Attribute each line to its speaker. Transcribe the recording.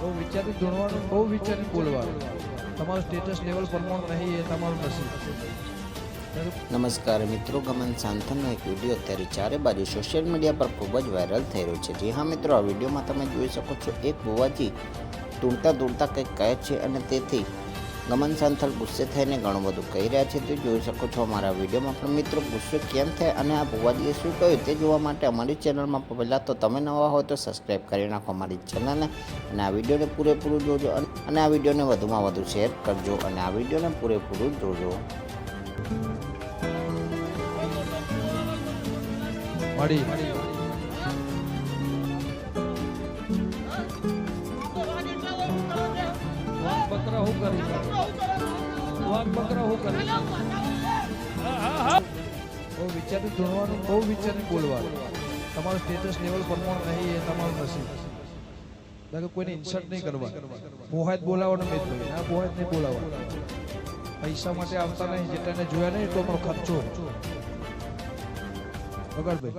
Speaker 1: બહુ વિચારી ધૂણવાનું બહુ વિચારી બોલવાનું. તમારું સ્ટેટસ લેવલ પ્રમાણ નહીં એ તમારું નસીબ.
Speaker 2: નમસ્કાર મિત્રો, ગમન સાંથનનો એક વીડિયો અત્યારે ચારે બાજુ સોશિયલ મીડિયા પર ખૂબ જ વાયરલ થઈ રહ્યો છે. જી હા મિત્રો, આ વિડીયોમાં તમે જોઈ શકો છો, એક બુવાજી તૂણતા તૂણતા કંઈક કહે છે અને તેથી ગમન સાંથલ ગુસ્સે થઈને ઘણું બધું કહી રહ્યા છે તે જોઈ શકો છો અમારા વિડીયોમાં પણ મિત્રો ગુસ્સો કેમ થાય અને આ બુવાજીએ શું કહ્યું તે જોવા માટે અમારી ચેનલમાં પહેલાં તો તમે નવા હોય તો સબસ્ક્રાઈબ કરી નાખો અમારી ચેનલને અને આ વિડીયોને પૂરેપૂરું જોજો અને- આ વિડીયોને વધુમાં વધુ શેર કરજો અને આ વિડીયોને પૂરેપૂરું જોજો.
Speaker 1: મળી વાઘ હું કરી વાઘ બકરા હું કરે બહુ વિચારી ધોવાનું બહુ વિચારી બોલવાનું. તમારું સ્ટેટસ લેવલ પ્રમાણ નહીં, એ તમારું નસીબ. બાકી કોઈને ઇન્સલ્ટ નહીં કરવા મોહાત બોલાવવાનો મેં ભાઈ આ મોહાત નહીં બોલાવવાનો. પૈસા માટે આવતા નહીં જેટલાને જોયા નહીં એટલો પણ ખર્ચો. બગાડ ભાઈ